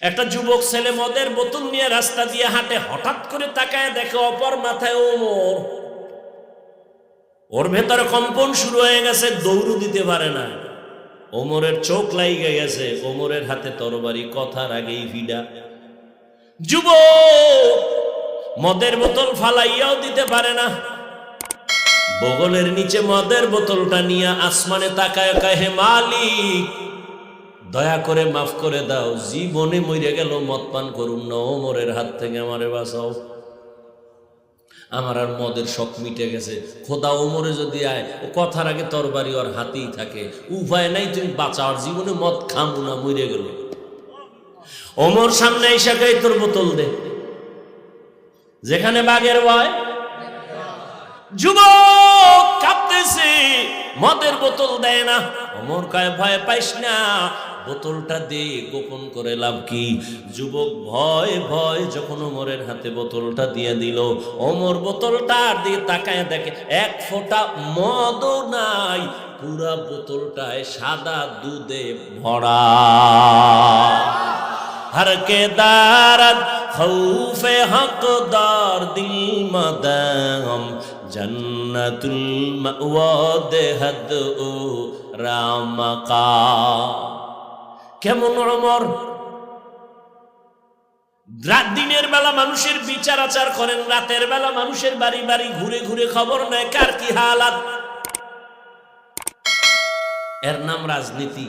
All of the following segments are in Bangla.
একটা যুবক ছেলে মদের বোতল নিয়ে রাস্তা দিয়ে হাঁটে, হঠাৎ করে তাকায় দেখে অপর মাথায় ওমর। ওর ভেতরে কম্পন শুরু হয়ে গেছে দৌড়ু দিতে পারে না। ওমরের চোখ লাইগে গেছে, ওমরের হাতে তরবারি, কথার আগেই ভিডা। যুবক! মদের বোতল ফালাইয়াও দিতে পারে না। বগলের নিচে মদের বোতলটা নিয়ে আসমানে তাকায় কাহে মালিক দয়া করে মাফ করে দাও, জীবনে মরে গেল মদ পান করুন না ওমরের হাত থেকে আমারে বাঁচাও। আমার আর মদের শখ মিটে গেছে। খোদা ওমরে যদি আয়, ও কথার আগে তরবারি ওর হাতেই থাকে। উপায় নাই, তুমি বাঁচাওয়ার জীবনে মদ খামু না, মরে গেল। ওমর সামনে এসে গাই তোর বোতল দে। যেখানে বাঘের ভয়, যুবক কাঁপতেছে, মদের বোতল দেয় না। অমর কায়, ভয় পাইস না বোতলটা দে গোপন করে লাভ কি? যুবক ভয় ভয় যখন ওমরের হাতে বোতলটা দিয়ে দিল। অমর বোতলটার দিকে তাকায় দেখে, এক ফোঁটা মদ নাই, পুরা বোতলটায় সাদা দুধে ভরা। হরকে দারদ খৌফে হকদার দিল মাদাম, জন্নতুল মাওয়া দেহদ ও রামকা। কেমন অমর দিনের বেলা মানুষের বিচার আচার করেন, রাতের বেলা মানুষের বাড়ি বাড়ি ঘুরে ঘুরে খবর নেয়, কার কি হালাত? এর নাম রাজনীতি।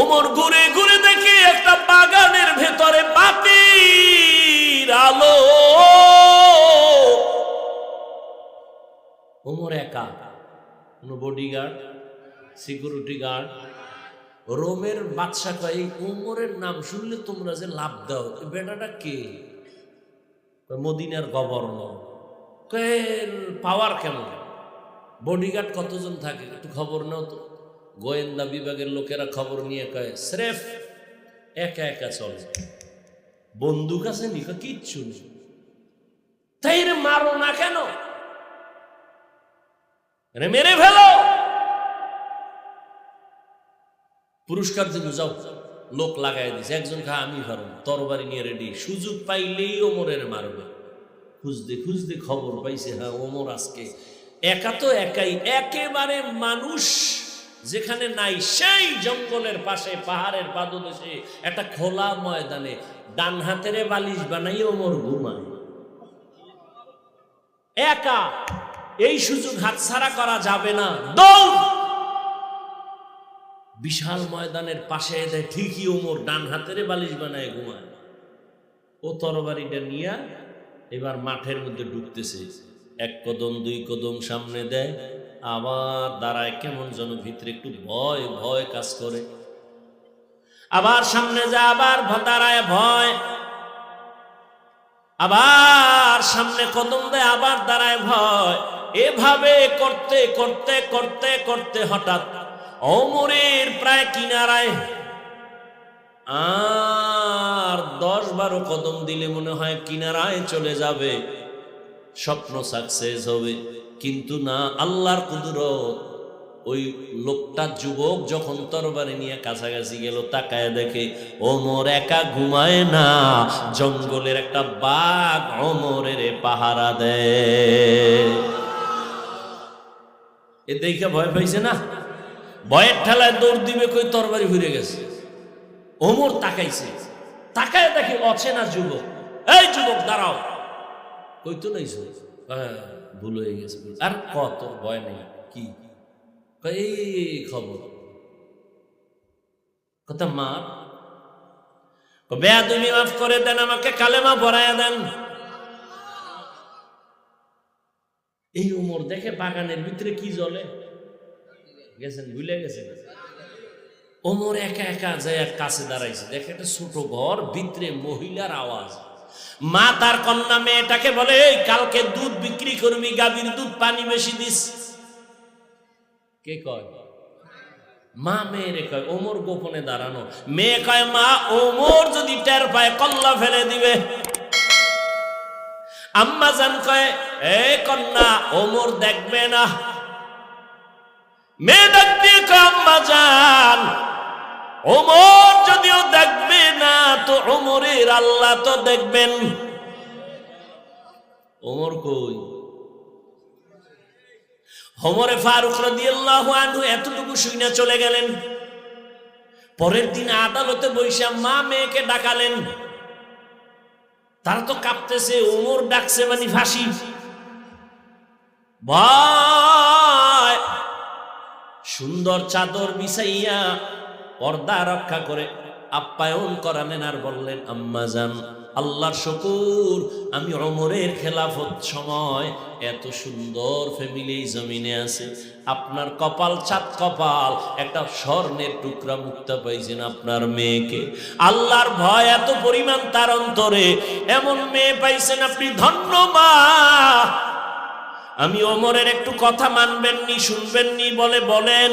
ওমর ঘুরে ঘুরে দেখি একটা বাগানের ভেতরে বাতির আলো। ওমর একা, কোন বডিগার্ড সিকিউরিটি গার্ড রোমের বাদশা কয় এই ওমরের নাম শুনলে তোমরা যে লাভ দাও বেটাটা কে? মদিনার গভর্নর। পাওয়ার কেমন? বডিগার্ড কতজন থাকে? একটু খবর নাও তো। গোয়েন্দা বিভাগের লোকেরা খবর নিয়ে কয়, স্রেফ একা একা চলে। বন্দুক আছে নি? কিচ্ছু তাই রে মারো না কেন? মেরে ফেলো! পুরস্কার দিল, যাও। লোক লাগাই দিছে। একজন খা আমি পারব তরবারি নিয়ে রেডি সুযোগ পাইলেই ওমরের মারবে। খুঁজতে খুঁজতে খবর পাইছে হ্যাঁ ওমর আজকে একা তো একাই। একেবারে মানুষ যেখানে নাই, সেই জঙ্গলের পাশে, পাহাড়ের পাদদেশে, একটা খোলা ময়দানে, ডান হাতের বালিশ বানাই ওমর ঘুমায়। একা। এই সুযোগ হাতছাড়া করা যাবে না। দৌড়! বিশাল ময়দানের পাশে দেয়, ঠিকই ওমর ডান হাতেরে বালিশ বানায় ঘুমায়। ও তরবারিটা নিয়ে এবার মাঠের মধ্যে ঢুকতেছে। এক কদম, দুই কদম সামনে দেয়, আবার দাঁড়ায় কেমন যেন ভিতরে একটু ভয় ভয় কাজ করে। আবার সামনে যায়, আবার দাঁড়ায় ভয়। আবার সামনে কদম দেয়, আবার দাঁড়ায় ভয়। এভাবে করতে করতে করতে করতে হঠাৎ অমরের প্রায় কিনারায় আর দশ বারো কদম দিলে মনে হয় কিনারায় চলে যাবে। স্বপ্ন সাকসেস হবে। কিন্তু না, আল্লাহর কুদরত। ওই লোকটা যুবক যখন তরবারে নিয়ে কাছাকাছি গেল, তাকায় দেখে ওমর একা ঘুমায় না। জঙ্গলের একটা বাঘ অমরের পাহারা দেয়। এ দেখে ভয় পাইছে না? ভয়ের ঠেলায় দৌড় দিবে কই তরবারি ঘুরে গেছে। ওমর তাকাইছে। তাকায় দেখে অচেনা যুবক। এই যুবক, দাঁড়াও। কই তো নাই হ্যাঁ ভুল হয়ে গেছে। আর কত ভয় নেই, কি? এই খবর। কথা মা? বেয়া তুমি মাফ করে দেন, আমাকে কালেমা পড়ায়া দেন। এই উমর দেখে বাগানের ভিতরে কি জ্বলে? গেছেন, ভুলে গেছেন? ওমর একা একা যায় কাছে দাঁড়াইছে। দেখে একটা ছোট ঘর, ভিতরে মহিলার আওয়াজ। মা তার কন্যা মেয়েটাকে বলে কালকে দুধ বিক্রি করবি, গাভীর দুধ পানি বেশি দিস। কে কয়? মা মেয়েরে কয়, ওমর গোপনে দাঁড়ানো। মেয়ে কয়, মা, ওমর যদি টের পায় কল্লা ফেলে দিবে। আম্মা জান কয়, এ কন্যা, ওমর দেখবে না। দিয়ে কয় আম্মা জান। ওমর যদিও দেখবে ওমরের আল্লাহ তো দেখবেন। ওমর কই? ফারুক রাদিয়াল্লাহু আনহু এতটুকু শুইনা চলে গেলেন। পরের দিন আদালতে বৈশা মা মেয়েকে ডাকালেন। তারা তো কাঁপতেছে, ওমর ডাকছে মানে ফাঁসি। ভয় সুন্দর চাদর বিছাইয়া পর্দা রক্ষা করে আপ্যায়ন করালেন আর বললেন আম্মাজান আল্লাহর শকুর, আমি অমরের খেলাফত সময় এত সুন্দর ফ্যামিলি জমিনে আছে। আপনার কপাল চাঁদ কপাল, একটা স্বর্ণের টুকরা মুক্তা পাইছেন আপনার মেয়েকে। আল্লাহর ভয় এত পরিমাণ তার অন্তরে, এমন মেয়ে পাইছেন আপনি ধন্য আমি ওমরের একটু কথা মানবেননি, শুনবেননি, বলে বলেন,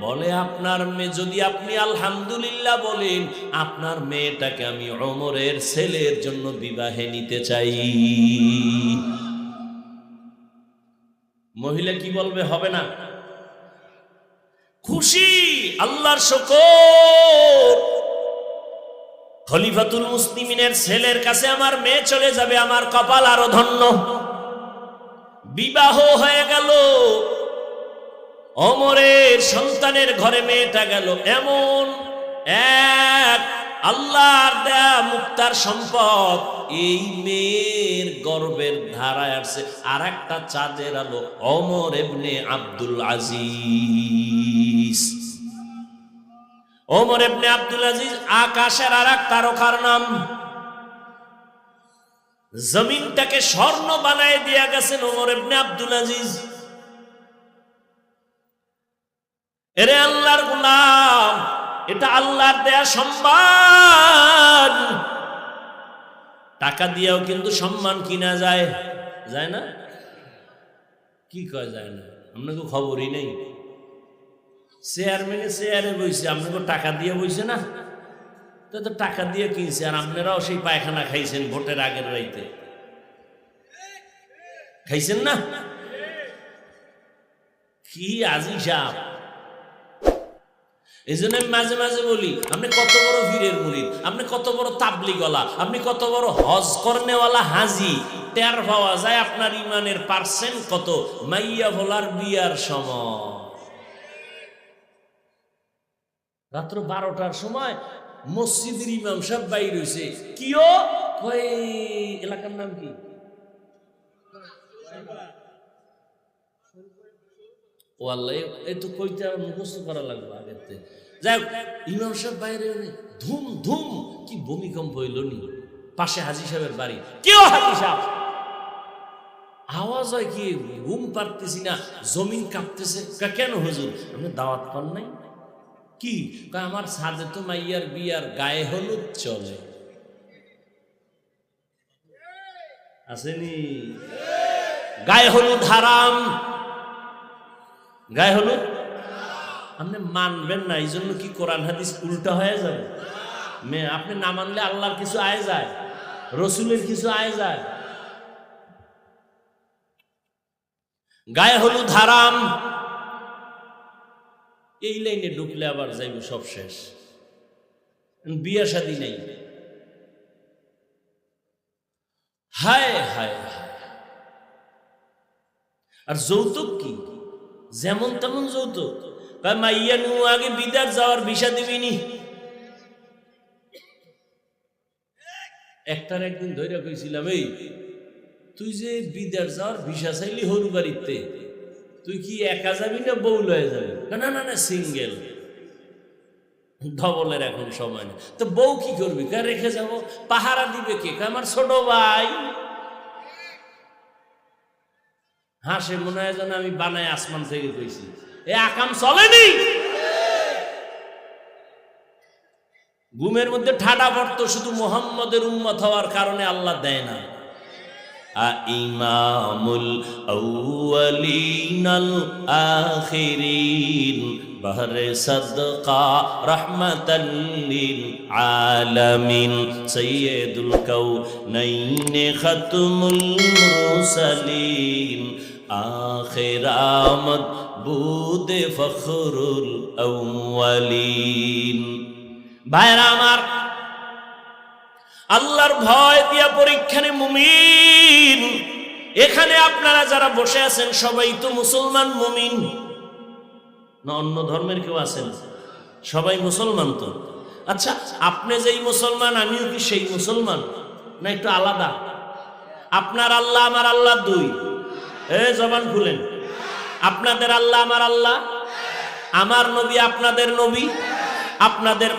বলে আপনার মেয়ে, যদি আপনি আলহামদুলিল্লাহ বলেন, আপনার মেয়েটাকে আমি অমরের ছেলের জন্য বিবাহে নিতে চাই। মহিলা কি বলবে, হবে না? খুশি, আল্লাহর শকর। খলিফাতুল মুসলিমিনের ছেলের কাছে আমার মেয়ে চলে যাবে, আমার কপাল আরও ধন্য। বিবাহ হয়ে গেল। অমরের সন্তানের ঘরে মেয়েটা গেল। এমন এক আল্লাহর দেয়া মুক্তার সম্পদ। এই মেয়ের গর্বের ধারায় আসছে। আর একটা চাঁদের আলো, অমর এমনে আব্দুল আজিজ। ওমর এমনি আব্দুল আজিজ আকাশের আর এক তারকার নাম। জমিনটাকে স্বর্ণ বানায় দিয়া গেছেন ওমর ইবনে আব্দুল আজিজ। এরে আল্লাহর গুলাম, এটা আল্লাহর দেয়া সম্মান। টাকা দিয়েও কিন্তু সম্মান কিনা যায়? যায় না? কি কয় যায় না? আপনাকে খবরই নেই। চেয়ারম্যানে চেয়ারে বইছে, আপনাকে টাকা দিয়ে বইছে না? তো তো টাকা দিয়ে কিনছে, আর আপনারাও সেই পায়খানা খাইছেন ভোটের আগের রাইতে। খাইছেন না? কি আজি সাপ। এই জন্য আমি মাঝে মাঝে বলি, আপনি কত বড় ভিড়ের মুরিদ, আপনি কত বড় তাবলি গলা আপনি কত বড় হজ করনেওয়ালা হাজি, টের পাওয়া যায় আপনার ইমানের পার্সেন্ট কত? মাইয়া ভোলার বিয়ার সময়। রাত্র বারোটার সময় মসজিদের ইমাম সাহেব বাইর হয়েছে কিও এলাকার নাম কি? ও আল্লাহ এই তো কইতে আর মুখস্থ করা লাগবে আগের যাই হোক, ইমাম সাহেব বাইরে ধুম ধুম কি ভূমিকম্প হইল নি। পাশে হাজি সাহেবের বাড়ি। কেউ হাজি সাহেব? আওয়াজ হয় কি ঘুম পারতেছি না জমিন কাঁপতেছে। কেন হুজুর? আপনি দাওয়াত পান নাই? কি? আমার সাদে তো মাইয়ার বিয়ার গায়ে হলুদ চলে। আসেনি? গায়ে হলুদ হারাম। গায়ে হলুদ? আপনি মানবেন না এই জন্য কি কোরআন হাদিস উল্টা হয়ে যাবে? মেয়ে আপনি না মানলে আল্লাহর কিছু আয় যায়, রসুলের কিছু আয় যায়। গায়ে হলুদ হারাম। এই লাইনে ঢুকলে আবার যাইব সব শেষ। বিয়া শাদি নেই। হায় হায় আর যৌতুক কি? যেমন তেমন যৌতুক। মাইয়া নু আগে বিদার যাওয়ার ভিসা দিবিনি একটার একদিন ধৈর্য কইছিলাম, এই, তুই যে বিদার যাওয়ার ভিসা চাইলি হরু বাড়িতে তুই কি একা যাবি না বউ লয়ে যাবি? না না না সিঙ্গেল ধবলের এখন সময় নেই। তো বউ কি করবি? কা রেখে যাব? পাহারা দিবে কে? আমার ছোট ভাই। হাসে, মনে হয় যেন আমি বানাই আসমান থেকে কইছি। এ আকাম চলেনি? ঘুমের মধ্যে ঠাডা পড়তো, শুধু মোহাম্মদের উম্মত হওয়ার কারণে আল্লাহ দেয় না। ইমামুল আউয়ালিনাল আখিরিন, বহরে সদকা রহমাতাল লিল আলামিন। সৈয়দুল কাউনাইন খতমুল মুরসালিন। আখির আমদ বুদ ফখরুল আউয়ালিন। ভাইরা আমার, আল্লাহর ভয় দিয়া পরীক্ষানে মুমিন এখানে আপনারা যারা বসে আছেন, সবাই তো মুসলমান মুমিন। না, অন্য ধর্মের কেউ আছেন? সবাই মুসলমান তো। আচ্ছা আপনি যেই মুসলমান, আমিও কি সেই মুসলমান? না, একটু আলাদা? আপনার আল্লাহ, আমার আল্লাহ দুই। এ, জবান খুলেন। আপনাদের আল্লাহ, আমার আল্লাহ? আমার নবী, আপনাদের নবী? আপনাদের